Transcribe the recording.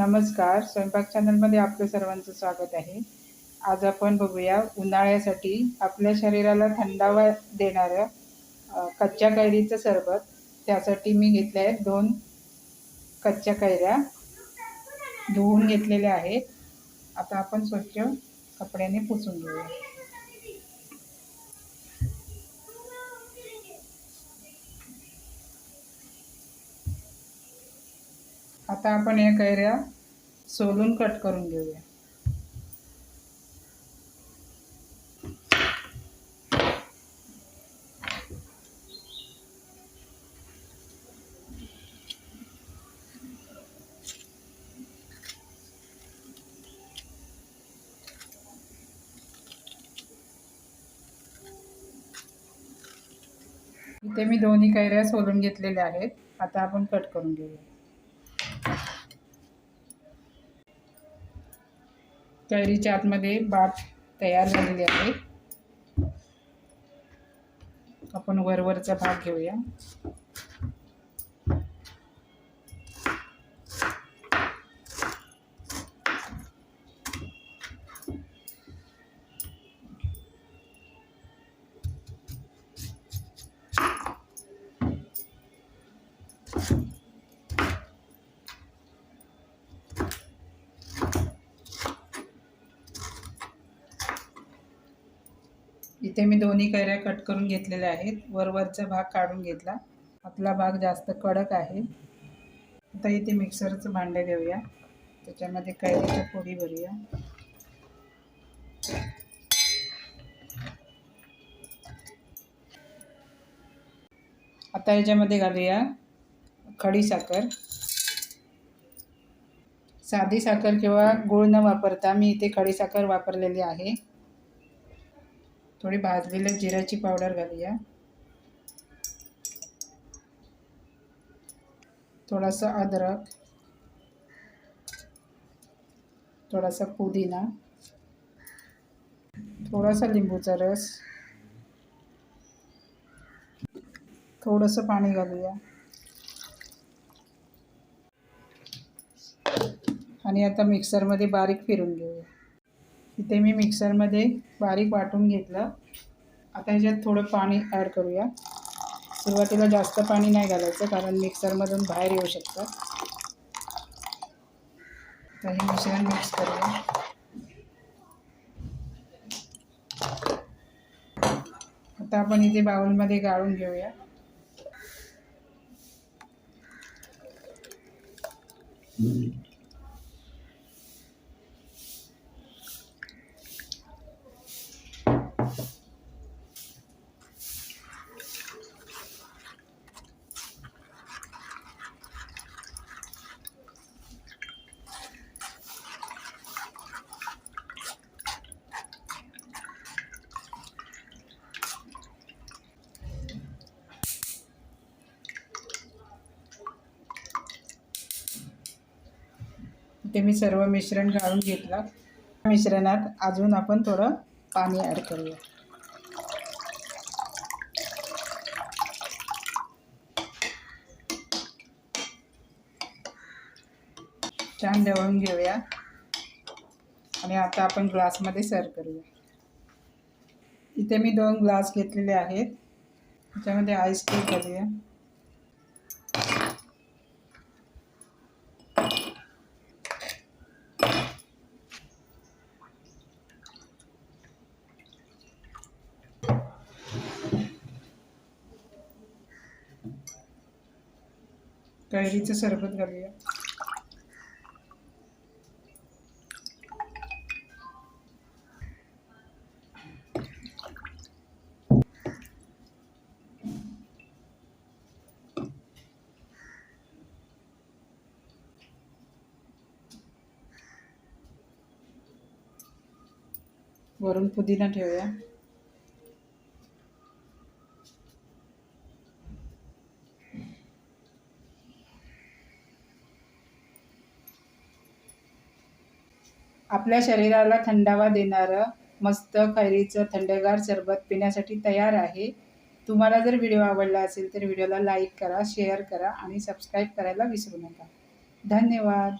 नमस्कार. स्वयंपाक चॅनलमध्ये आपलं सर्वांचं स्वागत आहे. आज आपण बघूया उन्हाळ्यासाठी आपल्या शरीराला थंडावा देणारं कच्च्या कैरीचं सरबत. त्यासाठी मी घेतलं आहेत दोन कच्च्या कैऱ्या. धुवून घेतलेल्या आहेत. आता आपण स्वच्छ कपड्याने पुसून घेऊया. आता आपण या कैऱ्या सोलून कट करून घेऊया. इथे मी दोन्ही कैऱ्या सोलून घेतलेल्या आहेत. आता आपण कट करून घेऊया. कैरीच्या आतमध्ये बाट तयार झालेली आहे. आपण वरवरचा भाग घेऊया. इथे मी दोन्ही कैऱ्या कट करून घेतलेल्या आहेत. वरवरचा भाग काढून घेतला. आपला भाग जास्त कडक आहे. आता इथे मिक्सरचं भांडे घेऊया. त्याच्यामध्ये कैरीच्या पोळी भरूया. आता याच्यामध्ये घालूया खडी साखर. साधी साखर किंवा गूळ न वापरता मी इथे खडी साखर वापरलेली आहे. थोडी भाजलेल्या जिऱ्याची पावडर घालूया. थोडासा अद्रक. थोडासा पुदिना. थोडासा लिंबूचा रस. थोडंसं पाणी घालूया. आणि आता मिक्सरमध्ये बारीक फिरून घेऊया. इथे मी मिक्सरमध्ये बारीक वाटून घेतलं. आता ह्याच्यात थोडं पाणी ॲड करूया. सुरुवातीला जास्त पाणी नाही घालायचं कारण मिक्सरमधून बाहेर येऊ शकतं. तर हे मिश्रण मिक्स करूया. आता आपण इथे बाउलमध्ये गाळून घेऊया. इथे मी सर्व मिश्रण घालून घेतलं. मिश्रणात अजून आपण थोडं पाणी ॲड करूया. छान ढवळून घेऊया. आणि आता आपण ग्लासमध्ये सर्व करूया. इथे मी दोन ग्लास घेतलेले आहेत. त्याच्यामध्ये आईस केक घालूया कैरीचं सरबत घालूया. वरून पुदिना ठेवूया. आपल्या शरीराला थंडावा देणारं मस्त कैरीचं थंडगार सरबत पिण्यासाठी तयार आहे. तुम्हाला जर व्हिडिओ आवडला असेल तर व्हिडिओला लाईक करा शेअर करा आणि सबस्क्राईब करायला विसरू नका. धन्यवाद.